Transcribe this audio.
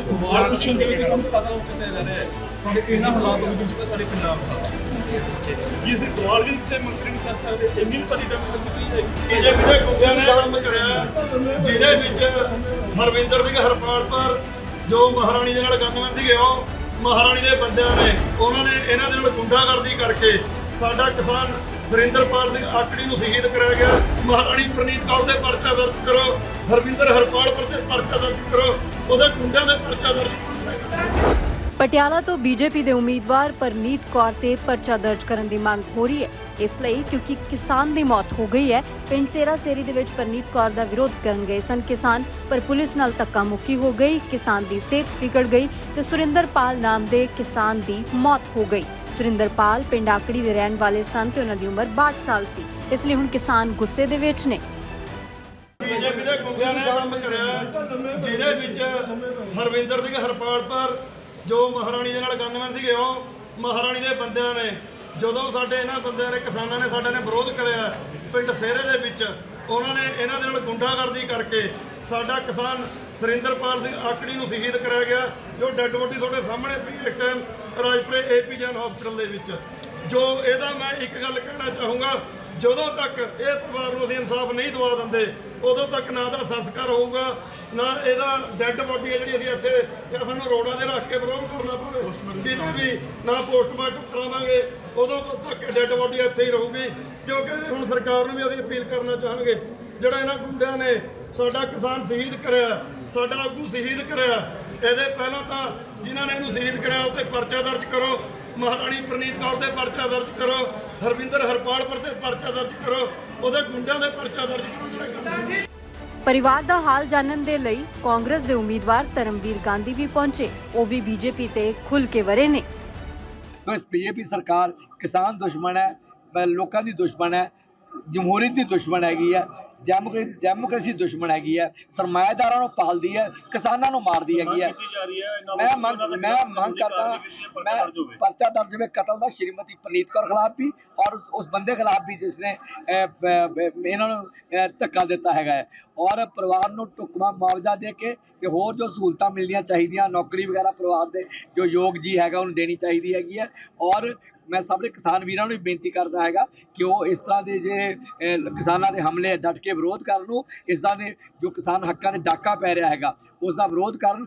ਸਵਾਲ ਪੁੱਛਣ ਦੇ ਵਿੱਚ ਸਾਨੂੰ ਪਤਾ ਲੱਗ ਕਿਤੇ ਹੈ ਸਾਡੇ ਇਹਨਾਂ ਹਾਲਾਤ ਦੇ ਵਿੱਚ ਸਾਡੇ ਪੰਜਾਬ ਦਾ। ਕੀ ਅਸੀਂ ਸਵਾਲ ਵੀ ਕਿਸੇ ਮੰਤਰੀ ਨੂੰ ਕਰ ਸਕਦੇ? ਇੰਨੀ ਸਾਡੀ ਡੈਮੋਕ੍ਰੇਸੀ ਨਹੀਂ ਹੈ ਬੀਜੇਪੀ ਦੇ ਗੁੰਡਿਆਂ ਨੇ ਕੰਮ ਕਰਿਆ ਜਿਹਦੇ ਵਿੱਚ ਹਰਵਿੰਦਰ ਸਿੰਘ ਹਰਪਾਲਪੁਰ ਜੋ ਮਹਾਰਾਣੀ ਦੇ ਨਾਲ ਗਨਮੈਨ ਸੀਗੇ ਉਹ ਮਹਾਰਾਣੀ ਦੇ ਬੰਦਿਆਂ ਨੇ, ਉਹਨਾਂ ਨੇ ਇਹਨਾਂ ਦੇ ਨਾਲ ਗੁੰਡਾਗਰਦੀ ਕਰਕੇ ਸਾਡਾ ਕਿਸਾਨ ਸੁਰਿੰਦਰਪਾਲ ਸਿੰਘ ਆਕੜੀ ਨੂੰ ਸ਼ਹੀਦ ਕਰਾਇਆ ਗਿਆ। ਮਹਾਰਾਣੀ ਪ੍ਰਨੀਤ ਕੌਰ ਦੇ ਪਰਚਾ ਦਰਜ ਕਰੋ। ਹਰਵਿੰਦਰ ਹਰਪਾਲਪੁਰ ਤੇ ਪਰਚਾ ਦਰਜ ਕਰੋ। ਉਹਦੇ ਗੁੰਡਿਆਂ ਦੇ ਪਰਚਾ ਦਰਜ ਪਟਿਆਲਾ ਤੋਂ ਬੀਜੇਪੀ ਦੇ ਉਮੀਦਵਾਰ ਪਰਨੀਤ ਕੌਰ ਤੇ ਪਰਚਾ ਦਰਜ ਕਰਨ ਦੀ ਮੰਗ ਹੋ ਰਹੀ ਹੈ। ਇਸ ਲਈ ਕਿਉਂਕਿ ਕਿਸਾਨ ਦੀ ਮੌਤ ਹੋ ਗਈ ਹੈ ਪਿੰਡ ਸੇਰਾ ਸੇਰੀ ਦੇ ਵਿੱਚ ਪਰਨੀਤ ਕੌਰ ਦਾ ਵਿਰੋਧ ਕਰਨ ਗਏ ਸਨ ਕਿਸਾਨ ਪਰ ਪੁਲਿਸ ਨਾਲ ਧੱਕਾ ਮੁੱਕੀ ਹੋ ਗਈ ਕਿਸਾਨ ਦੀ ਸਿਹਤ ਵਿਗੜ ਗਈ ਤੇ ਸੁਰਿੰਦਰਪਾਲ ਨਾਮ ਦੇ ਕਿਸਾਨ ਦੀ ਮੌਤ ਹੋ ਗਈ। ਸੁਰਿੰਦਰਪਾਲ ਪਿੰਡ ਆਕੜੀ ਦੇ ਰਹਿਣ ਵਾਲੇ ਸਨ ਤੇ ਉਹਨਾਂ ਦੀ ਉਮਰ 62 ਸਾਲ ਸੀ ਇਸ ਲਈ ਹੁਣ ਕਿਸਾਨ ਗੁੱਸੇ ਦੇ ਵਿੱਚ ਨੇ। ਬੀਜੇਪੀ ਦੇ ਨੇ ਕੰਮ ਕਰਿਆ ਜਿਹਦੇ ਵਿੱਚ ਹਰਵਿੰਦਰ ਸਿੰਘ ਹਰਪਾਲਪੁਰ ਜੋ ਮਹਾਰਾਣੀ ਦੇ ਨਾਲ ਗਨਮੈਨ ਸੀਗੇ, ਉਹ ਮਹਾਰਾਣੀ ਦੇ ਬੰਦਿਆਂ ਨੇ, ਜਦੋਂ ਸਾਡੇ ਇਹਨਾਂ ਬੰਦਿਆਂ ਨੇ, ਕਿਸਾਨਾਂ ਨੇ ਸਾਡੇ ਨੇ ਵਿਰੋਧ ਕਰਿਆ ਪਿੰਡ ਸੇਰੇ ਦੇ ਵਿੱਚ, ਉਹਨਾਂ ਨੇ ਇਹਨਾਂ ਦੇ ਨਾਲ ਗੁੰਡਾਗਰਦੀ ਕਰਕੇ ਸਾਡਾ ਕਿਸਾਨ ਸੁਰਿੰਦਰਪਾਲ ਸਿੰਘ ਆਕੜੀ ਨੂੰ ਸ਼ਹੀਦ ਕਰਾਇਆ ਗਿਆ, ਜੋ ਡੈੱਡ ਬੋਡੀ ਤੁਹਾਡੇ ਸਾਹਮਣੇ ਪਈ ਇਸ ਟਾਈਮ ਰਾਜਪੁਰੇ ਏਪੀ ਜਨ ਹਸਪੀਟਲ ਦੇ ਵਿੱਚ। ਜੋ ਇਹਦਾ ਮੈਂ ਇੱਕ ਗੱਲ ਕਹਿਣਾ ਚਾਹੂੰਗਾ ਜਦੋਂ ਤੱਕ ਇਹ ਪਰਿਵਾਰ ਨੂੰ ਅਸੀਂ ਇਨਸਾਫ ਨਹੀਂ ਦਵਾ ਦਿੰਦੇ, ਉਦੋਂ ਤੱਕ ਨਾ ਦਾ ਸੰਸਕਾਰ ਹੋਊਗਾ, ਨਾ ਇਹਦਾ ਡੈੱਡ ਬੋਡੀ ਹੈ ਜਿਹੜੀ ਅਸੀਂ ਇੱਥੇ ਜਾਂ ਸਾਨੂੰ ਰੋਡਾਂ ਦੇ ਰੱਖ ਕੇ ਵਿਰੋਧ ਕਰਨਾ ਪਵੇ, ਕਿਤੇ ਵੀ, ਨਾ ਪੋਸਟਮਾਰਟਮ ਕਰਾਵਾਂਗੇ, ਉਦੋਂ ਤੱਕ ਡੈੱਡ ਬੋਡੀ ਇੱਥੇ ਹੀ ਰਹੂਗੀ, ਕਿਉਂਕਿ ਹੁਣ ਸਰਕਾਰ ਨੂੰ ਵੀ ਅਸੀਂ ਅਪੀਲ ਕਰਨਾ ਚਾਹਾਂਗੇ, ਜਿਹੜਾ ਇਹਨਾਂ ਗੁੰਡਿਆਂ ਨੇ ਸਾਡਾ ਕਿਸਾਨ ਸ਼ਹੀਦ ਕਰਿਆ, ਸਾਡਾ ਆਗੂ ਸ਼ਹੀਦ ਕਰਿਆ, ਇਹਦੇ ਪਹਿਲਾਂ ਤਾਂ ਜਿਨ੍ਹਾਂ ਨੇ ਇਹਨੂੰ ਸ਼ਹੀਦ ਕਰਿਆ ਉੱਤੇ ਪਰਚਾ ਦਰਜ ਕਰੋ ਮਹਾਰਾਣੀ ਪ੍ਰਨੀਤ ਕੌਰ ਤੇ ਪਰਚਾ ਦਰਜ ਕਰੋ ਹਰਵਿੰਦਰ ਹਰਪਾਲਪੁਰ ਤੇ ਪਰਚਾ ਦਰਜ ਕਰੋ ਉਹਦੇ ਗੁੰਡਿਆਂ ਦੇ ਪਰਚਾ ਦਰਜ ਕਰੋ ਜਿਹੜੇ ਕੰਮ ਪਰਿਵਾਰ ਦਾ ਹਾਲ ਜਾਣਨ ਦੇ ਲਈ ਕਾਂਗਰਸ ਦੇ ਉਮੀਦਵਾਰ ਧਰਮਵੀਰ ਗਾਂਧੀ ਵੀ ਪਹੁੰਚੇ ਉਹ ਵੀ ਬੀਜੇਪੀ ਤੇ ਖੁੱਲ ਕੇ ਵਰੇ ਨੇ। ਸੋ ਇਸ ਬੀਜੇਪੀ ਸਰਕਾਰ ਕਿਸਾਨ ਦੁਸ਼ਮਣ ਹੈ ਲੋਕਾਂ ਦੀ ਦੁਸ਼ਮਣ ਹੈ ਜਮਹੂਰੀਅਤ ਦੀ ਦੁਸ਼ਮਣ ਹੈਗੀ ਹੈ ਡੈਮੋਕ੍ਰੇ- ਡੈਮੋਕ੍ਰੇਸੀ ਦੁਸ਼ਮਣ ਹੈਗੀ ਹੈ ਸਰਮਾਏਦਾਰਾਂ ਨੂੰ ਪਾਲਦੀ ਹੈ ਕਿਸਾਨਾਂ ਨੂੰ ਮਾਰਦੀ ਹੈਗੀ ਹੈ ਮੈਂ ਮੰਗ ਮੈਂ ਮੰਗ ਕਰਦਾ ਮੈਂ ਪਰਚਾ ਦਰਜ ਹੋਵੇ ਕਤਲ ਦਾ ਸ਼੍ਰੀਮਤੀ ਪ੍ਰਨੀਤ ਕੌਰ ਖਿਲਾਫ ਵੀ ਔਰ ਉਸ ਉਸ ਬੰਦੇ ਖਿਲਾਫ ਵੀ ਜਿਸ ਨੇ ਅਹ, ਬ- ਬ- ਇਹਨਾਂ ਨੂੰ ਅਹ, ਧੱਕਾ ਦਿੱਤਾ ਹੈਗਾ ਹੈ। ਔਰ ਪਰਿਵਾਰ ਨੂੰ ਟੁਕਮਾ ਮੁਆਵਜ਼ਾ ਦੇ ਕੇ ਤੇ ਹੋਰ ਜੋ ਸਹੂਲਤਾਂ ਮਿਲਣੀਆਂ ਚਾਹੀਦੀਆਂ ਨੌਕਰੀ ਵਗੈਰਾ ਪਰਿਵਾਰ ਦੇ ਜੋ ਯੋਗ ਜੀ ਹੈਗਾ ਉਹਨੂੰ ਦੇਣੀ ਚਾਹੀਦੀ ਹੈਗੀ ਹੈ। ਔਰ ਮੈਂ ਸਾਰੇ ਕਿਸਾਨ ਵੀਰਾਂ ਨੂੰ ਵੀ ਬੇਨਤੀ ਕਰਦਾ ਹੈਗਾ ਕਿ ਉਹ ਇਸ ਤਰ੍ਹਾਂ ਦੇ ਜੇ ਕਿਸਾਨਾਂ ਦੇ ਹਮਲੇ ਡਟ ਕੇ ਵਿਰੋਧ ਕਰਨ ਨੂੰ ਇਸ ਦਾ ਦੇ ਜੋ ਕਿਸਾਨ ਹੱਕਾਂ ਦੇ ਡਾਕਾ ਪੈ ਰਿਹਾ ਹੈਗਾ ਉਸ ਦਾ ਵਿਰੋਧ ਕਰਨ।